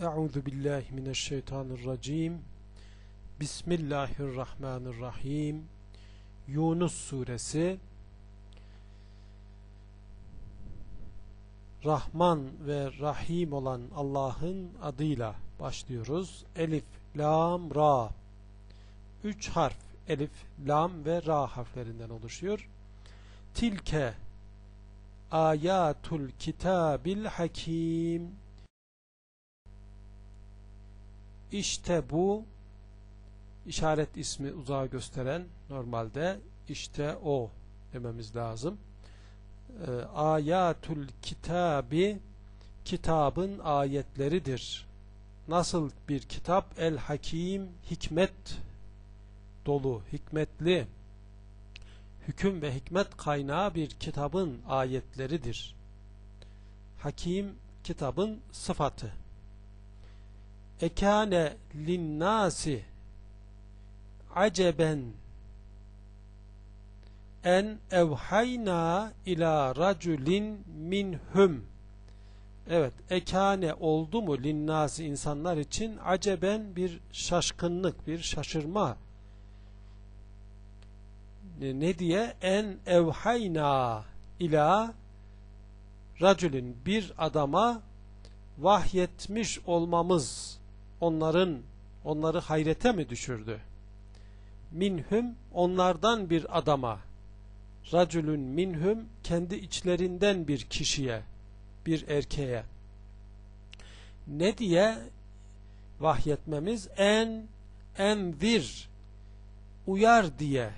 Euzu billahi mineşşeytanirracim. Bismillahirrahmanirrahim. Yunus suresi Rahman ve Rahim olan Allah'ın adıyla başlıyoruz. Elif, Lam, Ra. Üç harf Elif, Lam ve Ra harflerinden oluşuyor. Tilke ayatul kitabil hakim İşte bu işaret ismi uzağa gösteren normalde işte o dememiz lazım. E, ayatul kitabi kitabın ayetleridir. Nasıl bir kitap? El hakim hikmet dolu, hikmetli hüküm ve hikmet kaynağı bir kitabın ayetleridir. Hakim kitabın sıfatı. Ekane linnasi aceben en evhayna ila raculin minhum Evet, ekane oldu mu linnasi insanlar için aceben bir şaşkınlık, bir şaşırma. Ne diye? En evhayna ila raculin bir adama vahyetmiş olmamız onların onları hayrete mi düşürdü? Minhum onlardan bir adama racülün minhum kendi içlerinden bir kişiye bir erkeğe. Ne diye vahyetmemiz? En envir uyar diye.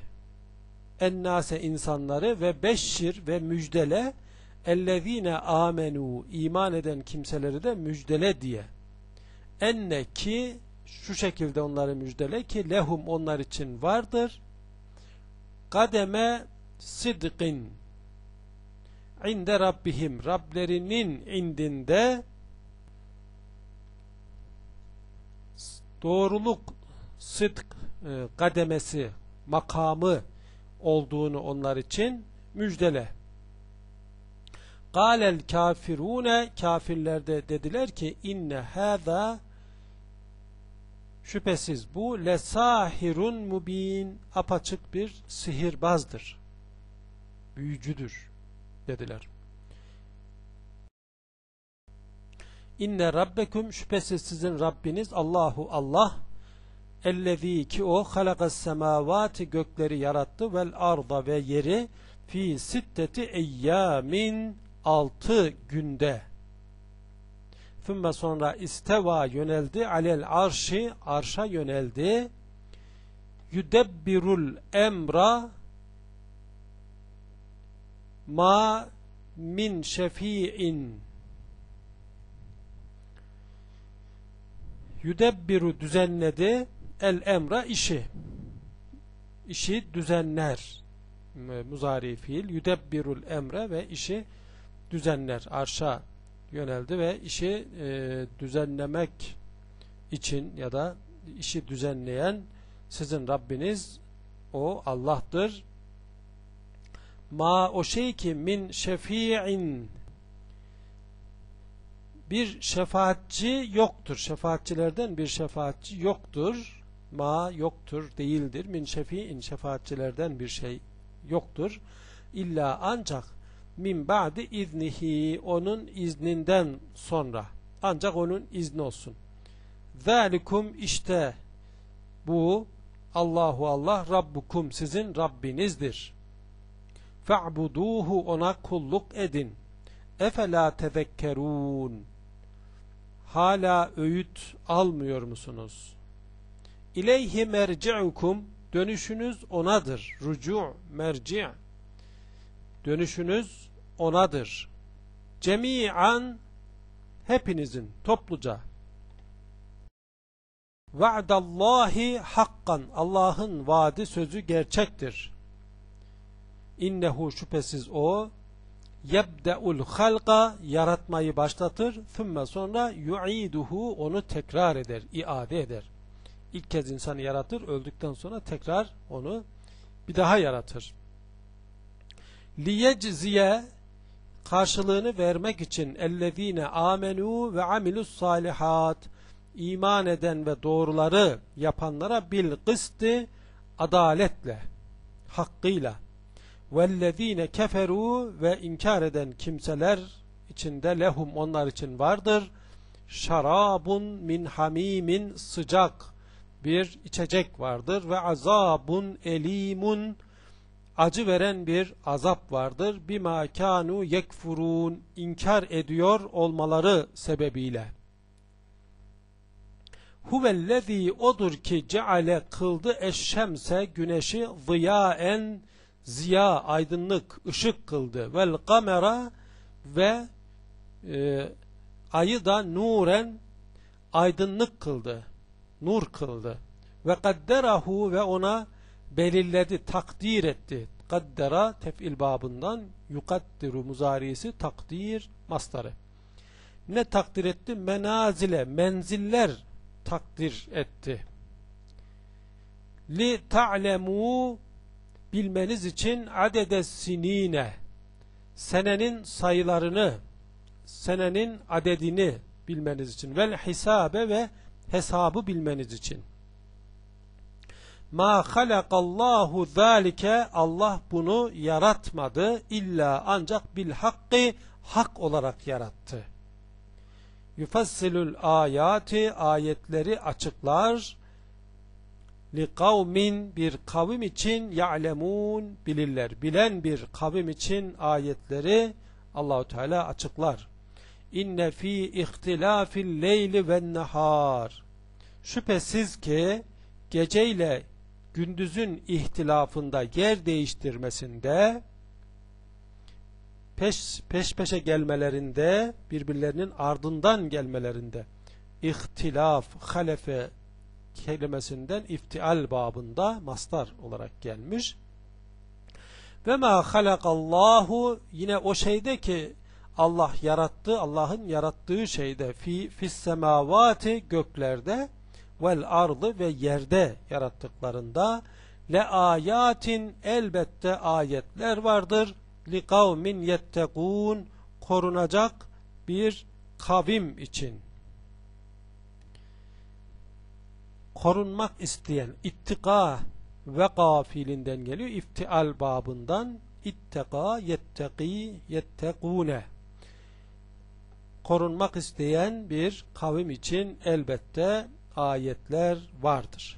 Ennase insanları ve beşşir ve müjdele. Ellezine amenu iman eden kimseleri de müjdele diye enne ki şu şekilde onları müjdele ki lehum onlar için vardır. Kademe sidqin. İnde rabbihim Rablerinin indinde doğruluk sıdk e, kademesi makamı olduğunu onlar için müjdele. Galel kafirune kafirler de dediler ki inne hâzâ şüphesiz bu lesahirun mubin apaçık bir sihirbazdır. Büyücüdür dediler. İnne rabbekum şüphesiz sizin Rabbiniz Allahu Allah ellezî ki o halakas semavati gökleri yarattı vel arda ve yeri fi sitteti eyyamin altı günde Thumma sonra isteva yöneldi. Alel arşi arşa yöneldi. Yudebbirul emra ma min şefi'in. Yudebbiru düzenledi. El emra işi. İşi düzenler. Muzari fiil. Yudebbirul emre ve işi düzenler. Arşa yöneldi ve işi e, düzenlemek için ya da işi düzenleyen sizin Rabbiniz o Allah'tır. Ma o şey ki min şefi'in bir şefaatçi yoktur. Şefaatçilerden bir şefaatçi yoktur. Ma yoktur, değildir. Min şefi'in şefaatçilerden bir şey yoktur. İlla ancak min ba'di iznihi onun izninden sonra ancak onun izni olsun. Zalikum işte bu Allahu Allah Rabbukum sizin Rabbinizdir. Fa'buduhu ona kulluk edin. Efela tezekkerun. Hala öğüt almıyor musunuz? İleyhi merci'ukum dönüşünüz onadır. Rucu' merci' dönüşünüz onadır. Cemi'an hepinizin topluca Va'dallahi hakkan Allah'ın vaadi sözü gerçektir. İnnehu şüphesiz o yebde'ul halqa yaratmayı başlatır thümme sonra yu'iduhu onu tekrar eder, iade eder. İlk kez insanı yaratır, öldükten sonra tekrar onu bir daha yaratır liyecziye karşılığını vermek için ellezine amenu ve amilus salihat iman eden ve doğruları yapanlara bil kısti adaletle hakkıyla. Vellezine keferu ve inkar eden kimseler içinde lehum onlar için vardır. Şarabun min hamimin sıcak bir içecek vardır ve azabun elimun acı veren bir azap vardır. Bima kanu yekfurun inkar ediyor olmaları sebebiyle. Huvellezî odur ki ceale kıldı eşşemse güneşi ziyaen ziya aydınlık ışık kıldı vel kamera ve e, ayı da nuren aydınlık kıldı nur kıldı ve kadderahu ve ona belirledi, takdir etti. Kaddera tef'il babından yukaddiru muzarisi takdir mastarı. Ne takdir etti? Menazile, menziller takdir etti. Li ta'lemu bilmeniz için adede sinine senenin sayılarını senenin adedini bilmeniz için vel hisabe ve hesabı bilmeniz için ma halakallahu zalike Allah bunu yaratmadı illa ancak bil hakkı hak olarak yarattı. Yufassilul ayati ayetleri açıklar li kavmin bir kavim için ya'lemun bilirler. Bilen bir kavim için ayetleri Allahu Teala açıklar. İnne fi ihtilafil leyli ve nehar. Şüphesiz ki geceyle gündüzün ihtilafında yer değiştirmesinde peş, peş peşe gelmelerinde birbirlerinin ardından gelmelerinde ihtilaf halefe kelimesinden iftial babında mastar olarak gelmiş. Ve ma halakallahu yine o şeyde ki Allah yarattı, Allah'ın yarattığı şeyde fi fis semavati göklerde vel ardı ve yerde yarattıklarında le ayatin elbette ayetler vardır. Li kavmin yettekun korunacak bir kavim için. Korunmak isteyen ittika ve gafilinden geliyor. İftial babından itteka yetteki yettekune korunmak isteyen bir kavim için elbette ayetler vardır.